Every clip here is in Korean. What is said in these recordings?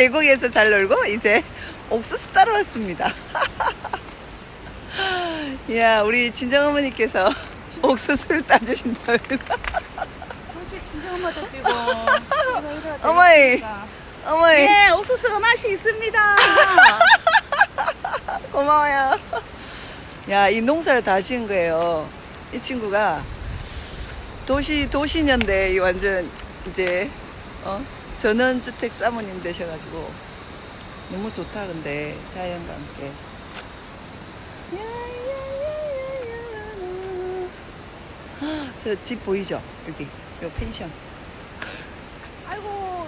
계곡에서 잘 놀고 이제 옥수수 따러 왔습니다. 야, 우리 친정 어머니께서 옥수수를 따주신답니다. 솔직히 진정하다 지금. 어머니, 어머니 네, 옥수수가 맛이 있습니다. 고마워요. 야, 이 농사를 다 지은 거예요. 이 친구가 도시 도시년대 이 완전 이제 어 전원주택 사모님 되셔가지고 너무 좋다 근데 자연과 함께. 저 집 보이죠? 여기 요 펜션. 아이고,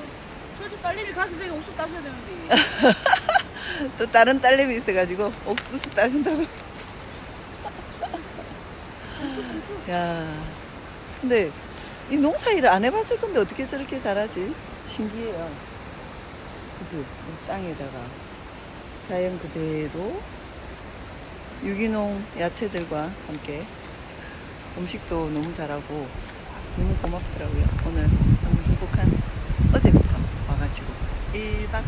저집 딸내미 가기 전에 옥수수 따셔야 되는데. 또 다른 딸내미 있어가지고 옥수수 따준다고. 야, 근데 이 농사 일을 안 해봤을 건데 어떻게 저렇게 잘하지? 신기해요. 그지? 이 땅에다가 자연 그대로 유기농 야채들과 함께 음식도 너무 잘하고 너무 고맙더라고요. 오늘 너무 행복한 어제부터 와가지고 1박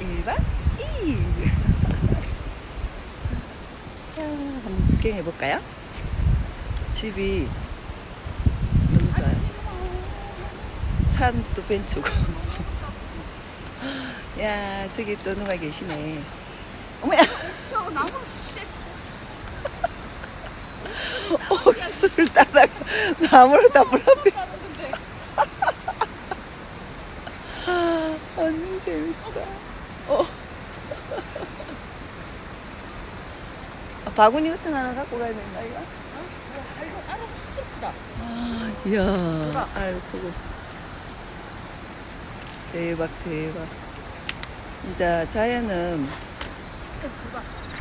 1박 2일. 자, 한번 구경해 볼까요? 집이 너무 좋아요. 또 벤츠고. 야, 저기 또 누가 계시네. 어머야, 옥수를 따다가 나무를 다. 따는데. 완전 재밌어. 어. 아, 바구니 같은 거 하나 갖고 가야 된다, 이거? 이거 알아 쑥다. 아, 이야, 아유, 그거. 대박, 대박. 진짜 자연은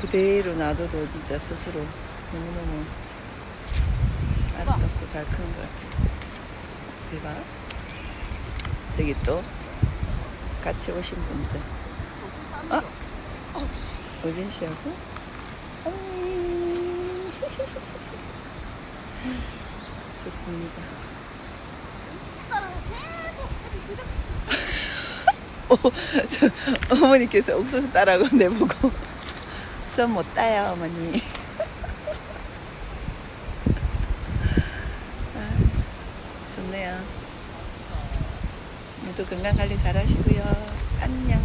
그대로 놔둬도 진짜 스스로 너무너무 아름답고 잘 크는 것 같아요. 대박. 저기 또 같이 오신 분들. 아, 오진 씨하고. 좋습니다. 어, 저, 어머니께서 옥수수 따라고 내보고. 전못 따요 어머니. 아, 좋네요. 모두 건강관리 잘 하시고요. 안녕